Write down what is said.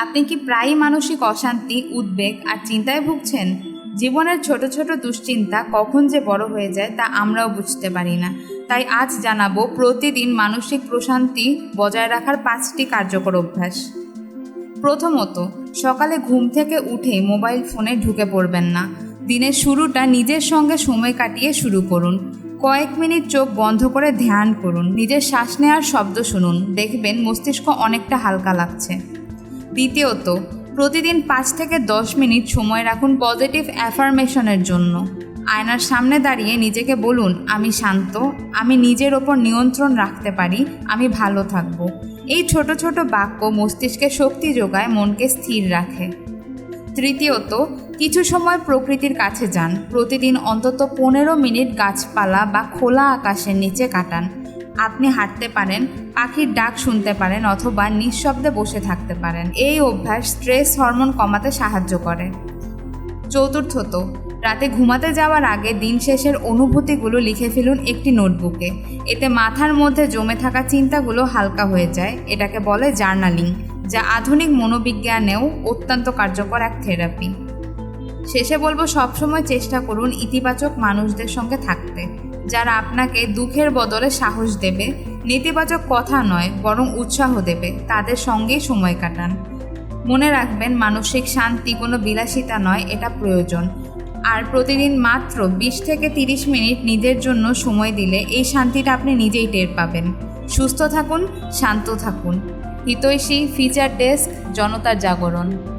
আপনি কি প্রায়ই মানসিক অশান্তি, উদ্বেগ আর চিন্তায় ভুগছেন? জীবনের ছোট ছোট দুশ্চিন্তা কখন যে বড় হয়ে যায় তা আমরাও বুঝতে পারি না। তাই আজ জানাব প্রতিদিন মানসিক প্রশান্তি বজায় রাখার পাঁচটি কার্যকর অভ্যাস। প্রথমত, সকালে ঘুম থেকে উঠে মোবাইল ফোনে ঢুকে পড়বেন না। দিনের শুরুটা নিজের সঙ্গে সময় কাটিয়ে শুরু করুন। কয়েক মিনিট চোখ বন্ধ করে ধ্যান করুন। নিজের শ্বাস নেওয়ার শব্দ শুনুন। দেখবেন মস্তিষ্ক অনেকটা হালকা লাগছে। দ্বিতীয়ত, প্রতিদিন পাঁচ থেকে দশ মিনিট সময় রাখুন পজিটিভ অ্যাফার্মেশনের জন্য। আয়নার সামনে দাঁড়িয়ে নিজেকে বলুন, আমি শান্ত, আমি নিজের ওপর নিয়ন্ত্রণ রাখতে পারি, আমি ভালো থাকব। এই ছোট ছোট বাক্য মস্তিষ্কে শক্তি যোগায় মনকে স্থির রাখে। তৃতীয়ত, কিছু সময় প্রকৃতির কাছে যান। প্রতিদিন অন্তত পনেরো মিনিট গাছপালা বা খোলা আকাশের নিচে কাটান। আপনি হাঁটতে পারেন, পাখির ডাক শুনতে পারেন অথবা নিঃশব্দে বসে থাকতে পারেন। এই অভ্যাস স্ট্রেস হরমোন কমাতে সাহায্য করে। চতুর্থত, রাতে ঘুমাতে যাওয়ার আগে দিন শেষের অনুভূতিগুলো লিখে ফেলুন একটি নোটবুকে। এতে মাথার মধ্যে জমে থাকা চিন্তাগুলো হালকা হয়ে যায়। এটাকে বলে জার্নালিং, যা আধুনিক মনোবিজ্ঞানেও অত্যন্ত কার্যকর এক থেরাপি। শেষে বলব, সবসময় চেষ্টা করুন ইতিবাচক মানুষদের সঙ্গে থাকতে। যারা আপনাকে দুঃখের বদলে সাহস দেবে, নেতিবাচক কথা নয়, বরং উৎসাহ দেবে, তাদের সঙ্গেই সময় কাটান। মনে রাখবেন, মানসিক শান্তি কোনো বিলাসিতা নয়, এটা প্রয়োজন। আর প্রতিদিন মাত্র বিশ থেকে তিরিশ মিনিট নিজের জন্য সময় দিলে এই শান্তিটা আপনি নিজেই টের পাবেন। সুস্থ থাকুন, শান্ত থাকুন। হিতৈষী ফিচার ডেস্ক, জনতার জাগরণ।